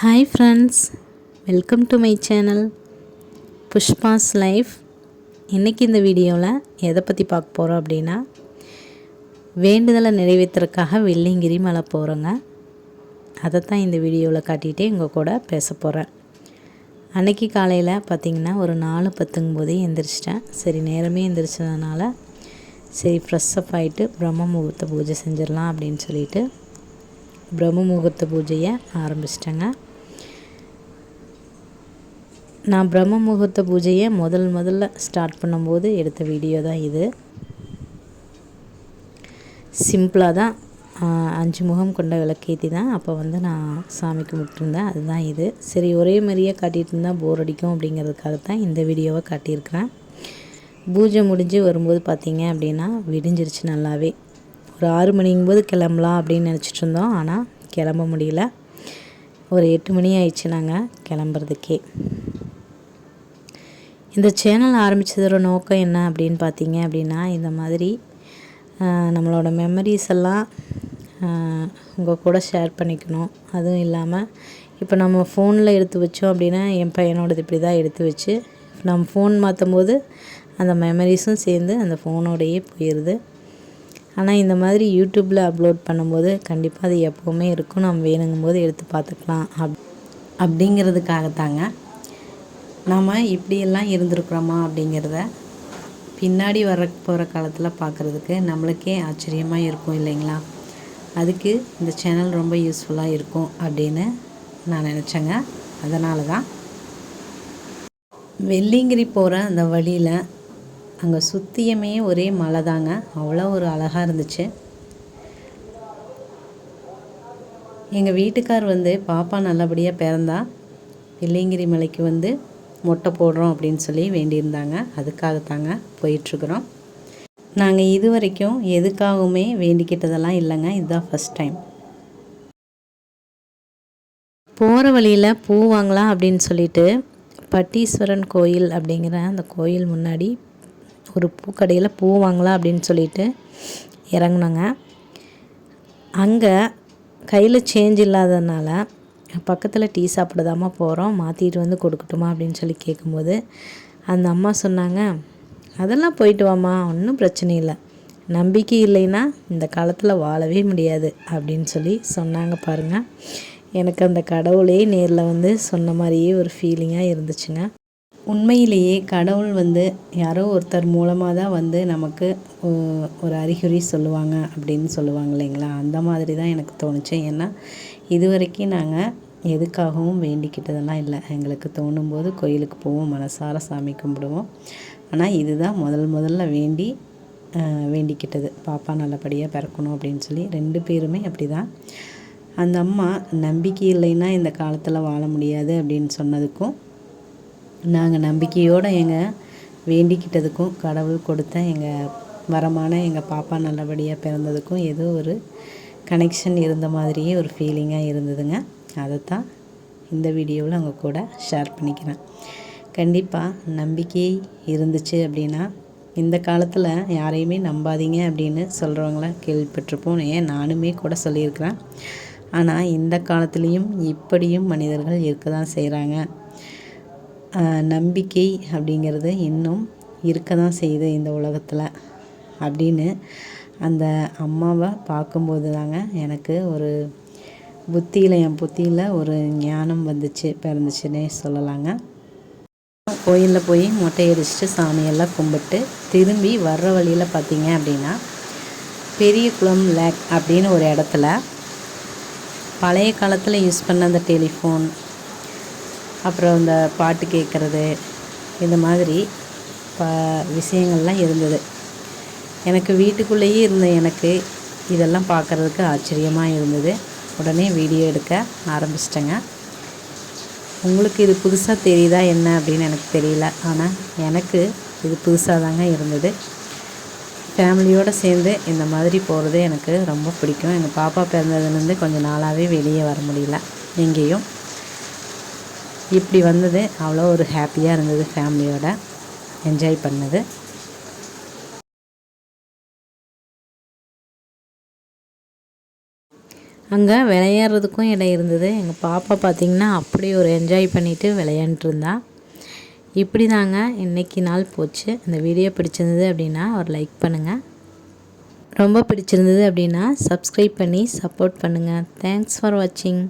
Hi friends welcome to my channel Pushpa's life இன்றைக்கி இந்த வீடியோவில் எதை பற்றி பார்க்க போகிறோம் அப்படின்னா வேண்டுதலை நிறைவேற்றுறதுக்காக வெள்ளிங்கிரி மலை போகிறோங்க அதை தான் இந்த வீடியோவில் காட்டிகிட்டே எங்கள் கூட பேச போகிறேன் அன்னைக்கு காலையில் பார்த்திங்கன்னா ஒரு நாலு பத்துங்கும் போதே எந்திரிச்சிட்டேன். சரி நேரமே எந்திரிச்சதுனால சரி ஃப்ரெஷ்ஷப் ஆகிட்டு பிரம்ம முகூர்த்த பூஜை செஞ்சிடலாம் அப்படின்னு சொல்லிட்டு பிரம்ம முகூர்த்த பூஜையை ஆரம்பிச்சிட்டேங்க. நான் பிரம்ம முகூர்த்த பூஜையை முதல் முதல்ல ஸ்டார்ட் பண்ணும்போது எடுத்த வீடியோ தான் இது. சிம்பிளாக தான் அஞ்சு முகம் கொண்ட விளக்கேற்றி தான் அப்போ வந்து நான் சாமி கும்பிட்டுருந்தேன். அதுதான் இது. சரி ஒரே மாதிரியே காட்டிகிட்டு இருந்தால் போர் அடிக்கும் அப்படிங்கிறதுக்காக தான் இந்த வீடியோவை காட்டியிருக்கிறேன். பூஜை முடிஞ்சு வரும்போது பார்த்தீங்க அப்படின்னா விடிஞ்சிருச்சு நல்லாவே. ஒரு ஆறு மணிங்கும்போது கிளம்பலாம் அப்படின்னு நினச்சிட்டு இருந்தோம். ஆனால் கிளம்ப முடியல. ஒரு எட்டு மணி ஆயிடுச்சு நாங்கள் கிளம்புறதுக்கே. இந்த சேனல் ஆரம்பித்ததோட நோக்கம் என்ன அப்படின்னு பார்த்தீங்க அப்படின்னா இந்த மாதிரி நம்மளோட மெமரிஸ் எல்லாம் உங்கள் கூட ஷேர் பண்ணிக்கணும். அதுவும் இல்லாமல் இப்போ நம்ம ஃபோனில் எடுத்து வச்சோம் அப்படின்னா என் பையனோடது இப்படி தான் எடுத்து வச்சு நம்ம ஃபோன் மாற்றும் போது அந்த மெமரிஸும் சேர்ந்து அந்த ஃபோனோடையே போயிடுது ஆனால் இந்த மாதிரி யூடியூப்பில் அப்லோட் பண்ணும்போது கண்டிப்பாக அது எப்போவுமே இருக்கும். நம்ம வேணுங்கும் போது எடுத்து பார்த்துக்கலாம். அப் அப்படிங்கிறதுக்காகத்தாங்க. நாம் இப்படியெல்லாம் இருந்திருக்குறோமா அப்படிங்கிறத பின்னாடி வர போகிற காலத்தில் பார்க்குறதுக்கு நம்மளுக்கே ஆச்சரியமாக இருக்கும் இல்லைங்களா? அதுக்கு இந்த சேனல் ரொம்ப யூஸ்ஃபுல்லாக இருக்கும் அப்படின்னு நான் நினச்சேங்க. அதனால தான் வெள்ளிங்கிரி போகிற அந்த வழியில் அங்கே சுற்றியுமே ஒரே மலை தாங்க அவ்வளோ ஒரு அழகாக இருந்துச்சு. எங்கள் வீட்டுக்கார் வந்து பாப்பா நல்லபடியாக பிறந்தா. வெள்ளிங்கிரி மலைக்கு வந்து மொட்டை போடுறோம் அப்படின்னு சொல்லி வேண்டியிருந்தாங்க. அதுக்காகத்தாங்க போயிட்டுருக்குறோம். நாங்கள் இது வரைக்கும் எதுக்காகவுமே வேண்டிக்கிட்டதெல்லாம் இல்லைங்க. இதுதான் ஃபஸ்ட் டைம் போகிற வழியில் பூ வாங்கலாம் அப்படின்னு சொல்லிட்டு பட்டீஸ்வரன் கோயில் அப்படிங்கிற அந்த கோயில் முன்னாடி ஒரு பூக்கடையில் பூ வாங்கலாம் அப்படின்னு சொல்லிட்டு இறங்குனோங்க. அங்கே கையில் சேஞ்ச் இல்லாததுனால பக்கத்தில் டீ சாப்பிடதாம்மா போகிறோம் மாற்றிட்டு வந்து கொடுக்கட்டுமா அப்படின்னு சொல்லி கேட்கும்போது அந்த அம்மா சொன்னாங்க அதெல்லாம் போயிட்டு வாமா ஒன்றும் பிரச்சனை இல்லை. நம்பிக்கை இல்லைன்னா இந்த காலத்தில் வாழவே முடியாது அப்படின்னு சொல்லி சொன்னாங்க பாருங்கள் எனக்கு அந்த கடவுளே நேரில் வந்து சொன்ன மாதிரியே ஒரு ஃபீலிங்காக இருந்துச்சுங்க. உண்மையிலேயே கடவுள் வந்து யாரோ ஒருத்தர் மூலமாக தான் வந்து நமக்கு ஒரு அறிகுறி சொல்லுவாங்க அப்படின்னு சொல்லுவாங்க இல்லைங்களா? அந்த மாதிரி தான் எனக்கு தோணுச்சு. ஏன்னா இது வரைக்கும் நாங்கள் எதுக்காகவும் வேண்டிக்கிட்டதெல்லாம் இல்லை. எங்களுக்கு தோணும்போது கோயிலுக்கு போவோம் மனசார சாமி கும்பிடுவோம். ஆனால் இதுதான் முதல் முதல்ல வேண்டி வேண்டிக்கிட்டது. பாப்பா நல்லபடியாக பிறக்கணும் அப்படின்னு சொல்லி ரெண்டு பேருமே அப்படி தான் அந்த அம்மா நம்பிக்கை இல்லைன்னா இந்த காலத்தில் வாழ முடியாது அப்படின்னு சொன்னதுக்கும் நாங்கள் நம்பிக்கையோடு எங்கள் வேண்டிக்கிட்டதுக்கும் கடவுள் கொடுத்த எங்கள் வரமான எங்கள் பாப்பா நல்லபடியாக பிறந்ததுக்கும் ஏதோ ஒரு கனெக்ஷன் இருந்த மாதிரியே ஒரு ஃபீலிங்காக இருந்ததுங்க. அதை தான் இந்த வீடியோவில் அவங்க கூட ஷேர் பண்ணிக்கிறேன். கண்டிப்பாக நம்பிக்கை இருந்துச்சு அப்படின்னா இந்த காலத்தில் யாரையுமே நம்பாதீங்க அப்படின்னு சொல்கிறவங்கள கேள்விப்பட்டிருப்போம். ஏன்? நானுமே கூட சொல்லியிருக்கிறேன். ஆனால் இந்த காலத்துலேயும் இப்படியும் மனிதர்கள் இருக்க தான் செய்கிறாங்க நம்பிக்கை அப்படிங்கிறது இன்னும் இருக்க தான் செய்யுது இந்த உலகத்தில் அப்படின்னு அந்த அம்மாவை பார்க்கும்போது தாங்க எனக்கு ஒரு புத்தியில் என் புத்தியில் ஒரு ஞானம் வந்துச்சு பிறந்துச்சுன்னே சொல்லலாங்க. கோயிலில் போய் மொட்டை அடிச்சுட்டு சாமியெல்லாம் கும்பிட்டு திரும்பி வர்ற வழியில் பார்த்தீங்க அப்படின்னா பெரிய குளம் லேக் அப்படின்னு ஒரு இடத்துல பழைய காலத்தில் யூஸ் பண்ண அந்த டெலிஃபோன் அப்புறம் இந்த பாட்டு கேட்குறது இந்த மாதிரி ப விஷயங்கள்லாம் இருந்தது. எனக்கு வீட்டுக்குள்ளேயே இருந்த எனக்கு இதெல்லாம் பார்க்குறதுக்கு ஆச்சரியமாக இருந்தது. உடனே வீடியோ எடுக்க ஆரம்பிச்சிட்டேங்க. உங்களுக்கு இது புதுசாக தெரியுதா என்ன அப்படின்னு எனக்கு தெரியல. ஆனால் எனக்கு இது புதுசாக தாங்க இருந்தது. ஃபேமிலியோடு சேர்ந்து இந்த மாதிரி போகிறது எனக்கு ரொம்ப பிடிக்கும். எங்கள் பாப்பா பிறந்ததுலேருந்து கொஞ்சம் நாளாகவே வெளியே வர முடியல. எங்கேயும் இப்படி வந்தது அவ்வளோ ஒரு ஹாப்பியாக இருந்தது ஃபேமிலியோட. என்ஜாய் பண்ணது. அங்கே விளையாடுறதுக்கும் இடம் இருந்தது. எங்கள் பாப்பா பார்த்திங்கன்னா அப்படி ஒரு என்ஜாய் பண்ணிவிட்டு விளையாண்டுருந்தா இப்படி தாங்க இன்றைக்கி நாள் போச்சு. இந்த வீடியோ பிடிச்சிருந்தது அப்படின்னா ஒரு லைக் பண்ணுங்கள் ரொம்ப பிடிச்சிருந்தது அப்படின்னா சப்ஸ்கிரைப் பண்ணி சப்போர்ட் பண்ணுங்கள் தேங்க்ஸ் ஃபார் வாட்சிங்